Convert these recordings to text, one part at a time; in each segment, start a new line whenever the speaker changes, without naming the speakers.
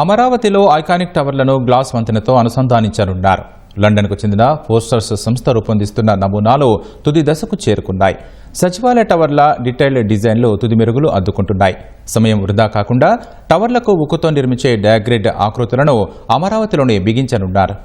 అమరావతిలో iconic టవర్లను glass వంతెనతో అనుసంధానించనున్నారు. లండన్కు చెందిన Fosters సంస్థ రూపొందిస్తున్న నమూనాలు తుది దశకు చేరుకున్నాయి. సచివాలయ టవర్ల డీటెయిల్డ్ డిజైన్లు తుది మెరుగులు అద్దుకుంటున్నాయి. సమయం వృధా కాకుండా టవర్లకు ఉక్కుతో నిర్మించే డయాగ్రిడ్ ఆకృతులను అమరావతిలోనే బిగించనున్నారు.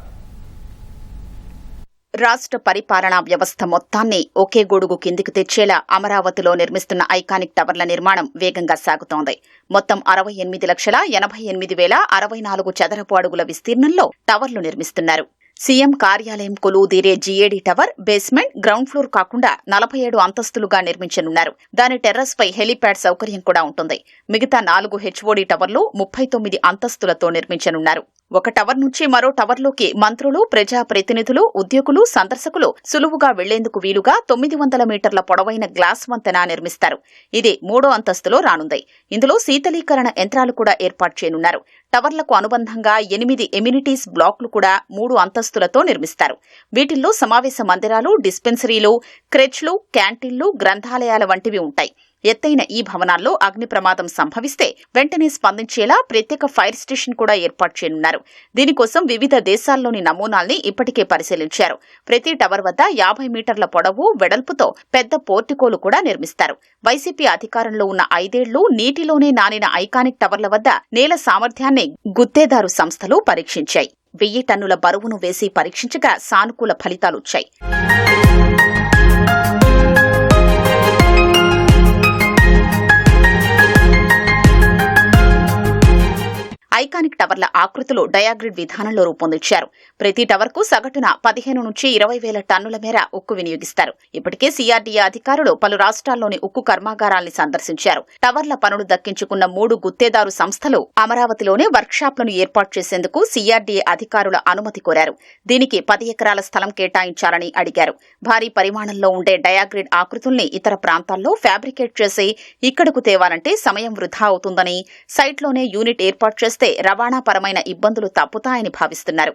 రాష్ట్ర పరిపాలనా వ్యవస్థ మొత్తాన్ని ఒకే గొడుగు కిందికి తెచ్చేలా అమరావతిలో నిర్మిస్తున్న ఐకానిక్ టవర్ల నిర్మాణం వేగంగా సాగుతోంది. మొత్తం అరవై ఎనిమిది లక్షల ఎనభై ఎనిమిది వేల అరవై నాలుగు చదరపు అడుగుల విస్తీర్ణంలో టవర్లు నిర్మిస్తున్నారు. సీఎం కార్యాలయం కొలువుదీరే GAD tower basement ground floor కాకుండా నలభై ఏడు అంతస్తులుగా నిర్మించనున్నారు. దాని టెర్రస్ పై హెలీప్యాడ్ సౌకర్యం కూడా ఉంటుంది. మిగతా నాలుగు హెచ్ఓడి టవర్లు ముప్పై తొమ్మిది అంతస్తులతో నిర్మించనున్నారు. ఒక టవర్ నుంచి మరో టవర్లోకి మంత్రులు ప్రజా ప్రతినిధులు ఉద్యోగులు సందర్శకులు సులువుగా వెళ్ళేందుకు వీలుగా తొమ్మిది వందల మీటర్ల పొడవైన గ్లాస్ వంతెన నిర్మిస్తారు. ఇది మూడో అంతస్తులో రానుంది. ఇందులో శీతలీకరణ యంత్రాలు కూడా ఏర్పాటు చేయనున్నారు. టవర్లకు అనుబంధంగా ఎనిమిది ఎమ్యూనిటీస్ బ్లాక్లు కూడా మూడు అంతస్తులతో నిర్మిస్తారు. వీటిల్లో సమావేశ మందిరాలు డిస్పెన్సరీలు క్రెచ్లు క్యాంటీన్లు గ్రంథాలయాల వంటివి ఉంటాయి. ఎత్తైన ఈ భవనాల్లో అగ్ని ప్రమాదం సంభవిస్తే వెంటనే స్పందించేలా ప్రత్యేక ఫైర్ స్టేషన్ కూడా ఏర్పాటు చేయనున్నారు. దీనికోసం వివిధ దేశాల్లోని నమూనాల్ని ఇప్పటికే పరిశీలించారు. ప్రతి టవర్ వద్ద యాభై మీటర్ల పొడవు వెడల్పుతో పెద్ద పోర్టికోలు కూడా నిర్మిస్తారు. వైసీపీ అధికారంలో ఉన్న ఐదేళ్ళు నీటిలోనే నానిన ఐకానిక్ టవర్ల వద్ద నేల సామర్థ్యాన్ని గుత్తేదారు సంస్థలు పరీక్షించాయి. వెయ్యి టన్నుల బరువును వేసి పరీక్షించగా సానుకూల ఫలితాలొచ్చాయి. ఐకానిక్ టవర్ల ఆకృతులు డయాగ్రిడ్ విధానంలో రూపొందించారు. ప్రతి టవర్కు సగటున పదిహేను నుంచి ఇరవై వేల టన్నుల మేర ఉక్కు వినియోగిస్తారు. ఇప్పటికే సీఆర్డీఏ అధికారులు పలు రాష్ట్రాల్లోని ఉక్కు కర్మాగారాల్ని సందర్శించారు. టవర్ల పనులు దక్కించుకున్న మూడు గుత్తేదారు సంస్థలు అమరావతిలోనే వర్క్షాప్లను ఏర్పాటు చేసేందుకు సీఆర్డీఏ అధికారుల అనుమతి కోరారు. దీనికి పది ఎకరాల స్థలం కేటాయించాలని అడిగారు. భారీ పరిమాణంలో ఉండే డయాగ్రిడ్ ఆకృతుల్ని ఇతర ప్రాంతాల్లో ఫ్యాబ్రికేట్ చేసి ఇక్కడకు తేవాలంటే సమయం వృధా అవుతుందని సైట్లోనే యూనిట్ ఏర్పాటు చేస్తే రవాణాపరమైన ఇబ్బందులు తప్పుతాయని భావిస్తున్నారు.